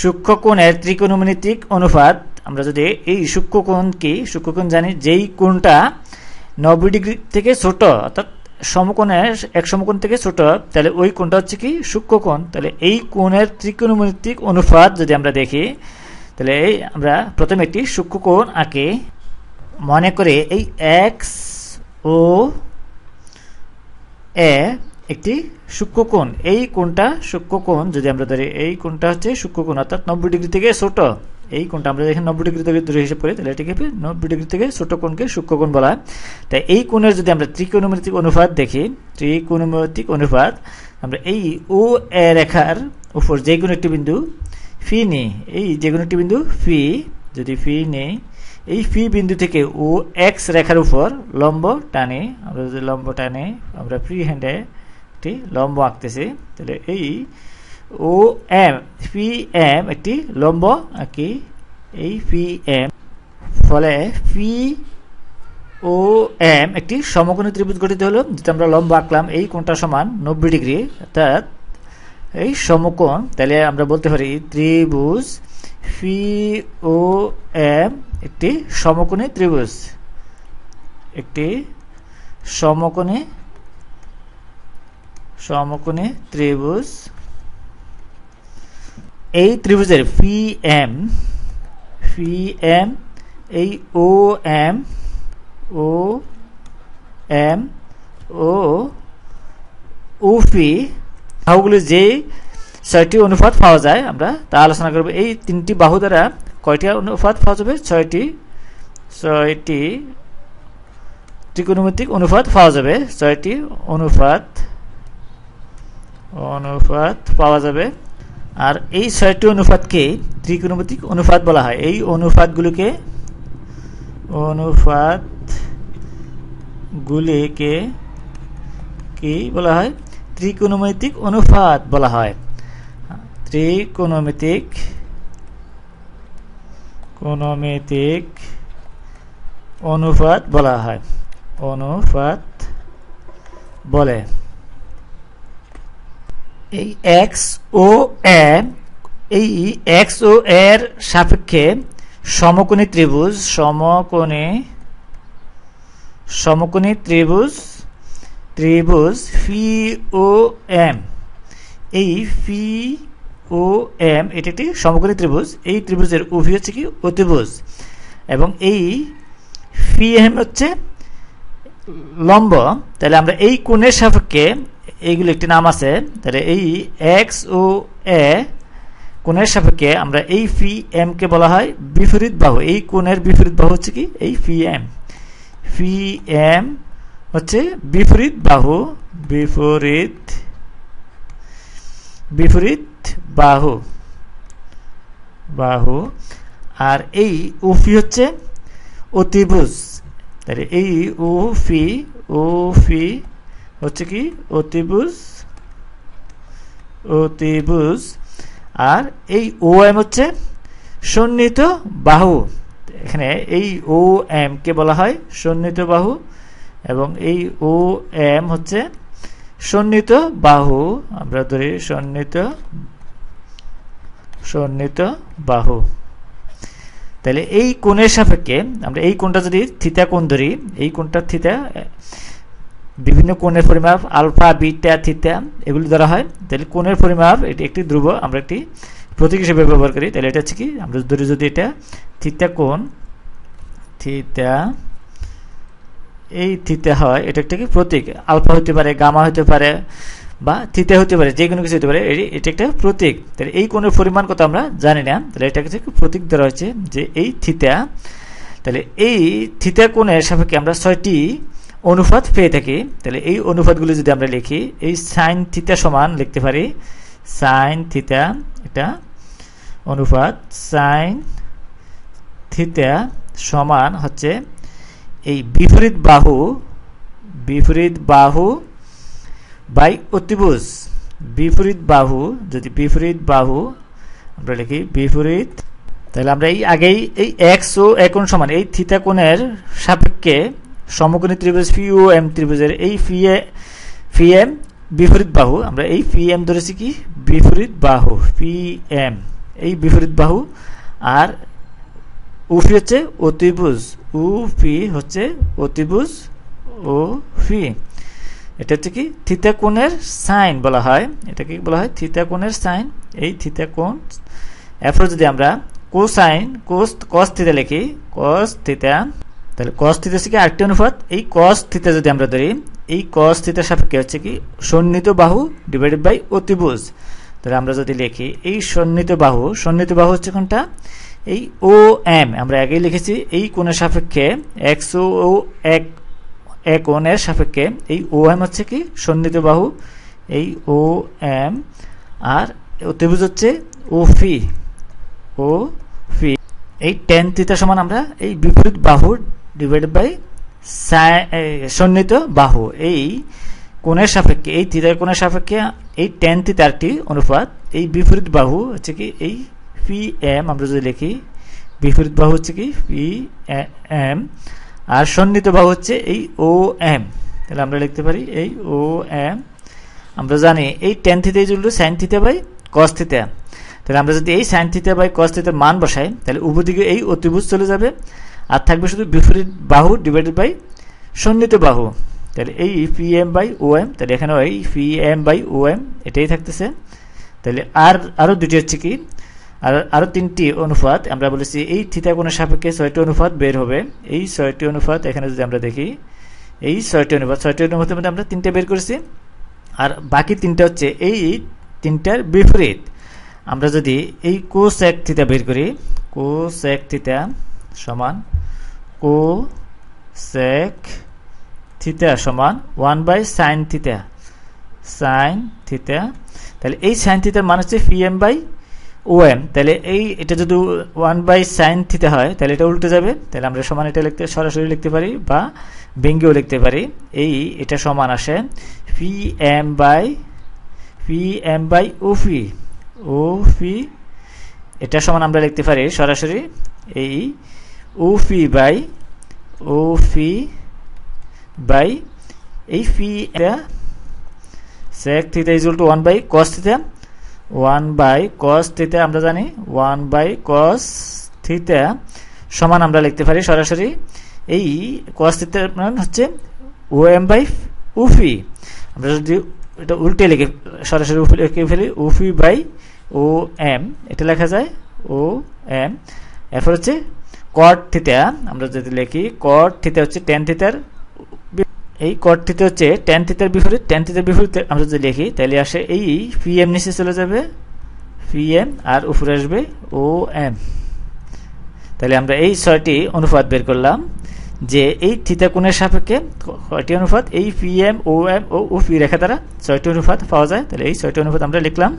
সূক্ষ্মকোণের ত্রিকোণমিতিক অনুপাত, আমরা যদি এই সূক্ষ্মকোণ কি, সূক্ষ্মকোণ জানি যেই কোণটা নব্বই ডিগ্রি থেকে ছোট, অর্থাৎ সমকোণের, এক সমকোণ থেকে ছোট, তাহলে ওই কোণটা হচ্ছে কি সূক্ষ্মকোণ। তাহলে এই কোণের ত্রিকোণমিতিক অনুপাত যদি আমরা দেখি, তাহলে আমরা প্রথমে একটি সূক্ষ্মকোণ আঁকে। মনে করে এই এক্স ও এ একটি সূক্ষ্মকোণ। এই কোণটা সূক্ষ্মকোণ, যদি আমরা ধরি, এই কোণটা হচ্ছে সূক্ষ্মকোণ, অর্থাৎ নব্বই ডিগ্রি থেকে ছোট। এই কোণটা আমরা এখানে নব্বই ডিগ্রি থেকে দূরে হিসেব করি, তাহলে এটিকে নব্বই ডিগ্রি থেকে ছোট কোণকে সূক্ষ্মকোণ বলা হয়। তাই এই কোণের যদি আমরা ত্রিকোণমিতিক অনুপাত দেখি, ত্রিকোণমিতিক অনুপাত, আমরা এই ও এ রেখার উপর যে কোনো একটি বিন্দু ফি নিই। এই যে কোনো একটি বিন্দু ফি, যদি ফি নেই, এই ফি বিন্দু থেকে ও এক্স রেখার উপর লম্ব টানে, আমরা যদি লম্ব টানে, আমরা ফ্রি হ্যান্ডে একটি লম্ব আঁকতেছি। তাহলে এই ও এম, পি এম একটি লম্ব আঁকি। এই পি এম, ফলে পি ও এম একটি সমকোণী ত্রিভুজ গঠিত হলো, যেটা আমরা লম্ব আঁকলাম। এই কোণটা সমান নব্বই ডিগ্রি, অর্থাৎ এই সমকোণ, তাহলে আমরা বলতে পারি ত্রিভুজ পি ও এম একটি সমকোণী ত্রিভুজ। একটি সমকোণী সমকোণী ত্রিভুজ। এই ত্রিভুজের পি এম পি এম এই ও এম ও এম ও উপি বাহুগুলি যে ছয়টি অনুপাত পাওয়া যায় আমরা তা আলোচনা করব। এই তিনটি বাহু দ্বারা কয়টি অনুপাত পাওয়া যাবে? ছয়টি ছয়টি ত্রিকোণমিতিক অনুপাত পাওয়া যাবে। ছয়টি অনুপাত অনুপাত পাওয়া যাবে। আর এই ছয়টি অনুপাতকে ত্রিকোণমিতিক অনুপাত বলা হয়। এই অনুপাতগুলিকে অনুপাত গুলিকে কি বলা হয়? ত্রিকোণমিতিক অনুপাত বলা হয়। ত্রিকোণমিতিক কোণমিতিক অনুপাত বলা হয়। অনুপাত বলে। এই এক্স ও এ এই এক্স ও এর সাপেক্ষে সমকোণী ত্রিভুজ, সমকোণী সমকোণী ত্রিভুজ ত্রিভুজ ফি ও এম এই ফি ও এম এটি একটি সমকোণী ত্রিভুজ। এই ত্রিভুজের উভয় হচ্ছে কি অতিভুজ। এবং এই ফি এম হচ্ছে লম্ব, তাহলে আমরা এই কোণের সাপেক্ষে এইগুলো একটি নাম আছে, তাহলে এই এক্স ও এ কোণের সাপেক্ষে আমরা এই ফি এম কে বলা হয় বিপরীত বাহু। এই কোণের বিপরীত বাহু হচ্ছে কি? এই ফি এম ফি এম হচ্ছে বিপরীত বাহু, বিপরীত বিপরীত বাহু বাহু। আর এই উফি হচ্ছে অতিভুজ। তাহলে এই ও ফি ও ফি হচ্ছে কি? অতিভুজ অতিভুজ। আর এই ও এম হচ্ছে সন্নিহিত বাহু। এখানে এই ও এম কে বলা হয়? সন্নিহিত বাহু। এবং এই ও এম হচ্ছে সন্নিহিত বাহু। আমরা ধরি সন্নিহিত সন্নিহিত বাহু। তাহলে এই কোণের সাপেক্ষে আমরা এই কোণটা যদি থিতা কোণ ধরি, এই কোণটা থিতা বিভিন্ন কোণের পরিমাপ, আলফা, বিটা থিতা এগুলি ধরা হয়। তাহলে কোণের পরিমাপ, এটি একটি ধ্রুব, আমরা একটি প্রতীক হিসেবে ব্যবহার করি। তাহলে এটা হচ্ছে কি? আমরা ধরি যদি এটা থিতা কোণ থিতা এই থিতা হয়, এটা একটা কি? প্রতীক। আলফা হতে পারে, গামা হতে পারে বা থিতা হতে পারে যে কোনো কিছু হতে পারে, এটা একটা প্রতীক। তাহলে এই কোণের পরিমাণ কত আমরা জানি না। তাহলে এটা হচ্ছে প্রতীক ধরা হয়েছে যে এই থিতা তাহলে এই থিতা কোণের সাপেক্ষে আমরা ছয়টি অনুপাত পেয়ে থাকি। তাহলে এই অনুপাতগুলি যদি আমরা লিখি, এই সাইন থিতা সমান লিখতে পারি, সাইন থিতা এটা অনুপাত, সাইন থিতা সমান হচ্ছে এই বিপরীত বাহু বিপরীত বাহু বাই অতিভুজ। বিপরীত বাহু, যদি বিপরীত বাহু, আমরা লিখি বিপরীত। তাহলে আমরা এই আগেই এই এক্স ও একন সমান, এই থিতা কোণের সাপেক্ষে সমকোণী ত্রিভুজ ফি ও এম ত্রিভুজের এই ফি এ ফি এম বিপরীত বাহু, আমরা এই ফি এম ধরেছি কি? বিপরীত বাহু পি এম এই বিপরীত বাহু আর উফি হচ্ছে অতিভুজ উফি হচ্ছে অতিভুজ, ও ফি এটা হচ্ছে কি থিতা কোণের সাইন বলা হয়। এটা কি বলা হয়? থিতা কোণের সাইন। এই থিতা কোণ এরপর যদি আমরা কোসাইন, কোস কস থিতা লিখি কস থিতা, তাহলে কস থিতা হচ্ছে কি আরেকটি অনুপাত। এই কস থিতা যদি আমরা ধরি, এই কস থিতার সাপেক্ষে হচ্ছে কি সন্নিত বাহু ডিভাইডেড বাই অতিভুজ। তাহলে আমরা যদি লিখি, এই সন্নিত বাহু সন্নিত বাহু হচ্ছে কোনটা? এই ও এম আমরা আগেই লিখেছি, এই কোণের সাপেক্ষে এক্স ও এক এক কোণের সাপেক্ষে, এই ও এম হচ্ছে কি? সন্নিত বাহু, এই ও এম, আর অতিভুজ হচ্ছে ও ফি ও ফি। এই টেন থিতা সমান আমরা এই বিপরীত বাহু ডিভাইডেড বাই সন্নিহিত বাহু। এই কোণের সাপেক্ষে, এই থিতার কোণের সাপেক্ষে এই টেন থিতারটি অনুপাত, এই বিপরীত বাহু হচ্ছে কি? এই পি এম আমরা যদি লিখি, বিপরীত বাহু হচ্ছে কি? P M. আর সন্নিহিত বাহু হচ্ছে এই ও এম তাহলে আমরা লিখতে পারি এই ও এম আমরা জানি এই tan theta equal sine theta by cos theta তাহলে আমরা যদি এই সাইন থিতা বাই কস থিতার মান বসাই, তাহলে উভদিকে এই অতিভুজ চলে যাবে আর থাকবে শুধু বিপরীত বাহু ডিভাইডেড বাই সন্নিহিত বাহু। তাহলে এই P M by O M তাহলে এখানেও এই P M by O M এটাই থাকতেছে। তাহলে আর আরও দুটি হচ্ছে কি? আর আরও তিনটি অনুপাত আমরা বলেছি, এই থিতা কোণের সাপেক্ষে ছয়টি অনুপাত বের হবে। এই ছয়টি অনুপাত এখানে যদি আমরা দেখি, এই ছয়টি অনুপাত, ছয়টি অনুপাতের মধ্যে আমরা তিনটে বের করেছি। আর বাকি তিনটা হচ্ছে এই তিনটার বিপরীত। আমরা যদি এই কোস এক থিতা বের করি কোস এক থিতা সমান কো সেক থিতা সমান one by sine theta sine theta তাহলে এই সাইন থিতার মান হচ্ছে P M by O M তাহলে এই এটা যদি ওয়ান বাই সাইন থিতে হয়, তাহলে এটা উল্টে যাবে। তাহলে আমরা সমান এটা লিখতে, সরাসরি লিখতে পারি বা ব্যঙ্গেও লিখতে পারি। এই এটা সমান আসে P M by P M by O phi O phi এটা সমান আমরা লিখতে পারি সরাসরি। এই ও ফি বাই ও ফি বাই, এই ফি এটা sec theta is equal to 1 by cos 1 by cos theta আমরা জানি 1 by cos theta সমান আমরা লিখতে পারি সরাসরি। এই cos theta মান হচ্ছে ওএম বাই উফি। আমরা যদি এটা উল্টে লিখে সরাসরি উফি লিখে ফেলি, উফি বাই ও এম, এটা লেখা যায় ও এম। এরপর হচ্ছে কট থিতা আমরা যদি লিখি কট থিতা হচ্ছে টেন থিতার এই কট থিতা হচ্ছে টেন থিতার বিপরীত। টেন থিতার বিপরীত আমরা যদি লিখি, তাহলে আসে এই পি এম নিচে চলে যাবে পি এম আর উপরে আসবে ও এম তাহলে আমরা এই ছয়টি অনুপাত বের করলাম, যে এই থিতা কোণের সাপেক্ষে কয়টি অনুপাত? এই P M O M O P রেখা দ্বারা ছয়টি অনুপাত পাওয়া যায়। তাহলে এই ছয়টি অনুপাত আমরা লিখলাম।